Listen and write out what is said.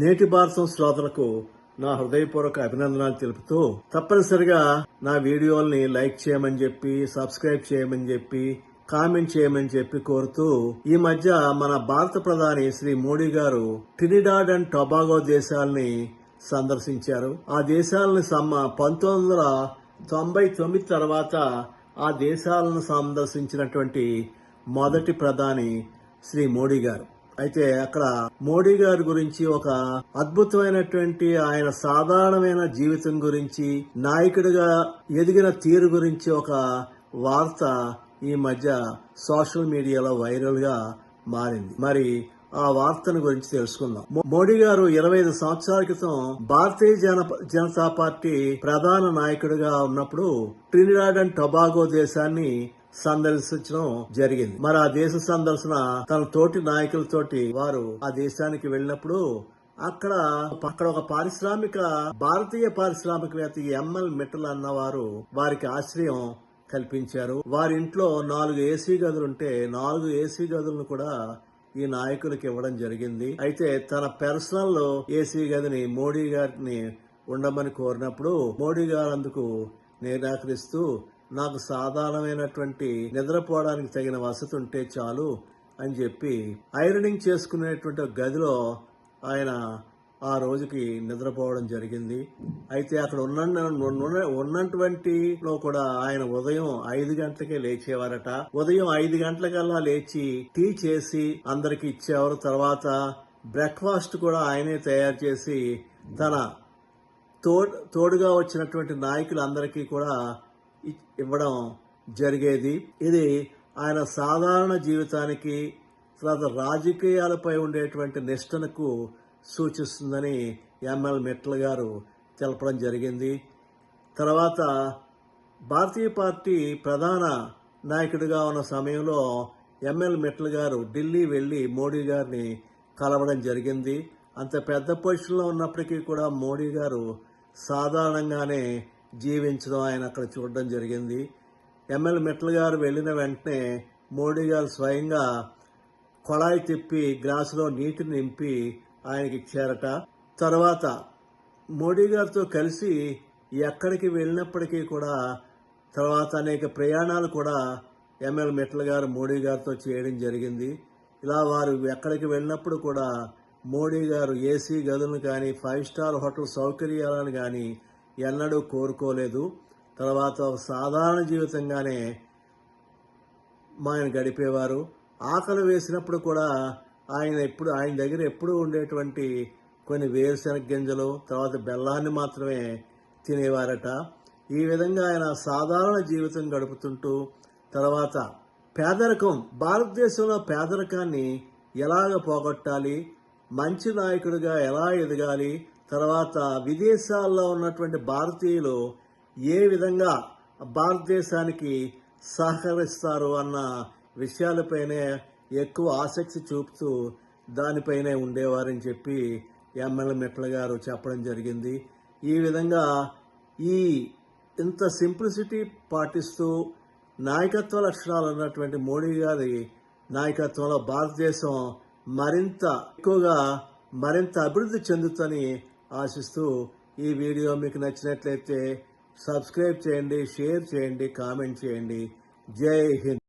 నేటి భారతం శ్రోతలకు నా హృదయపూర్వక అభినందనాలు తెలుపుతూ తప్పనిసరిగా నా వీడియోల్ని లైక్ చేయమని చెప్పి సబ్స్క్రైబ్ చేయమని చెప్పి కామెంట్ చేయమని చెప్పి కోరుతూ ఈ మధ్య మన భారత ప్రధాని శ్రీ మోడీ గారు ట్రినిడాడ్ అండ్ టొబాగో దేశాలని సందర్శించారు. ఆ దేశాలను సమ్మ పంతొమ్మిది వందల తొంభై తొమ్మిది తర్వాత ఆ దేశాలను సందర్శించినటువంటి మొదటి ప్రధాని శ్రీ మోడీ గారు. అయితే అక్కడ మోడీ గారి గురించి ఒక అద్భుతమైనటువంటి ఆయన సాధారణమైన జీవితం గురించి నాయకుడిగా ఎదిగిన తీరు గురించి ఒక వార్త ఈ మధ్య సోషల్ మీడియాలో వైరల్గా మారింది. మరి ఆ వార్తను గురించి తెలుసుకుందాం. మోడీ గారు ఇరవై ఐదు సంవత్సరాల క్రితం భారతీయ జన జనతా పార్టీ ప్రధాన నాయకుడిగా ఉన్నప్పుడు ట్రినిడాడ్ అండ్ టొబాగో దేశాన్ని సందర్శించడం జరిగింది. మరి ఆ దేశ సందర్శన తన తోటి నాయకులతోటి వారు ఆ దేశానికి వెళ్ళినప్పుడు అక్కడ అక్కడ ఒక పారిశ్రామిక భారతీయ పారిశ్రామికవేత్త ఎంఎల్ మిట్టల్ అన్నవారు వారికి ఆశ్రయం కల్పించారు. వారి ఇంట్లో నాలుగు ఏసీ గదులుంటే నాలుగు ఏసీ గదులను కూడా ఈ నాయకులకు ఇవ్వడం జరిగింది. అయితే తన పర్సనల్ ఏసీ గదిని మోడీ గారిని ఉండమని కోరినప్పుడు మోడీ గారు అందుకు నిరాకరిస్తూ నాకు సాధారణమైనటువంటి నిద్రపోవడానికి తగిన వసతి ఉంటే చాలు అని చెప్పి ఐరనింగ్ చేసుకునేటువంటి గదిలో ఆయన ఆ రోజుకి నిద్రపోవడం జరిగింది. అయితే అక్కడ ఉన్న ఉన్నటువంటి లో కూడా ఆయన ఉదయం ఐదు గంటలకే లేచేవారట. ఉదయం ఐదు గంటలకల్లా లేచి టీ చేసి అందరికి ఇచ్చేవారు. తర్వాత బ్రేక్ఫాస్ట్ కూడా ఆయనే తయారు చేసి తన తో తోడుగా వచ్చినటువంటి నాయకులందరికీ కూడా ఇవ్వడం జరిగేది. ఇది ఆయన సాధారణ జీవితానికి తర్వాత రాజకీయాలపై ఉండేటువంటి నిష్టనకు సూచిస్తుందని ఎంఎల్ మిట్టల్ గారు తెలపడం జరిగింది. తర్వాత భారతీయ పార్టీ ప్రధాన నాయకుడిగా ఉన్న సమయంలో ఎంఎల్ మిట్టల్ గారు ఢిల్లీ వెళ్ళి మోడీ గారిని కలవడం జరిగింది. అంత పెద్ద పొజిషన్లో ఉన్నప్పటికీ కూడా మోడీ గారు సాధారణంగానే జీవించడం ఆయన అక్కడ చూడడం జరిగింది. ఎంఎల్ మెట్ల గారు వెళ్ళిన వెంటనే మోడీ గారు స్వయంగా కొళాయి తిప్పి గ్లాసులో నీటిని నింపి ఆయనకి ఇచ్చారట. తర్వాత మోడీ గారితో కలిసి ఎక్కడికి వెళ్ళినప్పటికీ కూడా తర్వాత అనేక ప్రయాణాలు కూడా ఎంఎల్ మెట్ల గారు మోడీ గారితో చేయడం జరిగింది. ఇలా వారు ఎక్కడికి వెళ్ళినప్పుడు కూడా మోడీ గారు ఏసీ గదులను కానీ ఫైవ్ స్టార్ హోటల్ సౌకర్యాలను కానీ ఎన్నడూ కోరుకోలేదు. తర్వాత సాధారణ జీవితంగానే మా ఆయన గడిపేవారు. ఆకలి వేసినప్పుడు కూడా ఆయన ఎప్పుడు ఆయన దగ్గర ఎప్పుడూ ఉండేటువంటి కొన్ని వేరుశనగ గింజలు తర్వాత బెల్లాన్ని మాత్రమే తినేవారట. ఈ విధంగా ఆయన సాధారణ జీవితం గడుపుతుంటూ తర్వాత పేదరికం భారతదేశంలో పేదరికాన్ని ఎలాగ పోగొట్టాలి మంచి నాయకుడిగా ఎలా ఎదగాలి తర్వాత విదేశాల్లో ఉన్నటువంటి భారతీయులు ఏ విధంగా భారతదేశానికి సహకరిస్తారు అన్న విషయాలపైనే ఎక్కువ ఆసక్తి చూపుతూ దానిపైనే ఉండేవారని చెప్పి ఎమ్మెల్యే మిట్ల గారు చెప్పడం జరిగింది. ఈ విధంగా ఈ ఇంత సింప్లిసిటీ పాటిస్తూ నాయకత్వ లక్షణాలు ఉన్నటువంటి మోడీ గారి నాయకత్వంలో భారతదేశం మరింత ఎక్కువగా మరింత అభివృద్ధి చెందుతని ఆశిస్తూ ఈ వీడియో మీకు నచ్చినట్లయితే సబ్స్క్రైబ్ చేయండి షేర్ చేయండి కామెంట్ చేయండి. జై హింద్.